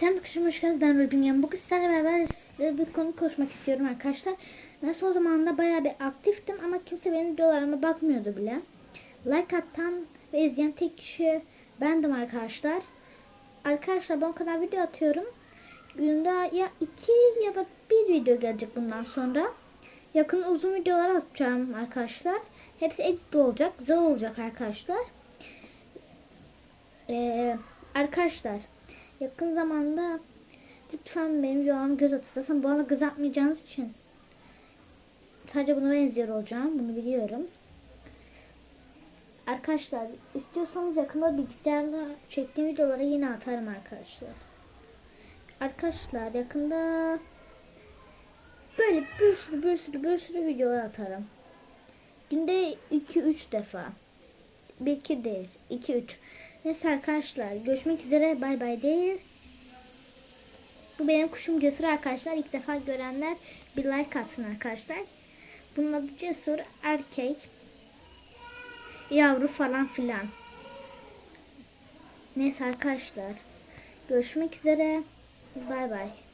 Sen bakışım hoş geldiniz. Ben Rubin Yan. Bugün sizlerle beraber size bir konu konuşmak istiyorum arkadaşlar. Ben son zamanlarda bayağı bir aktiftim ama kimse benim videolarıma bakmıyordu bile. Like atan ve izleyen tek kişi bendim arkadaşlar. Arkadaşlar ben o kadar video atıyorum. Günde ya iki ya da bir video gelecek bundan sonra. Yakın uzun videolar atacağım arkadaşlar. Hepsi editli olacak. Güzel olacak arkadaşlar. Ee, arkadaşlar yakın zamanda lütfen benim videolarıma göz atın. Zaten arada göz atmayacağınız için sadece bunu ben izliyor olacağım. Bunu biliyorum. Arkadaşlar istiyorsanız yakında bilgisayarla çektiğim videoları yine atarım arkadaşlar. Arkadaşlar yakında böyle bir sürü bir sürü bir sürü videolar atarım. Günde 2-3 defa. 1-2 değil. 2-3. Neyse arkadaşlar. Görüşmek üzere. Bay bay değil. Bu benim kuşum Cesur arkadaşlar. İlk defa görenler bir like atsın arkadaşlar. Bunun adı Cesur. Erkek. Yavru falan filan. Neyse arkadaşlar. Görüşmek üzere. Bay bay.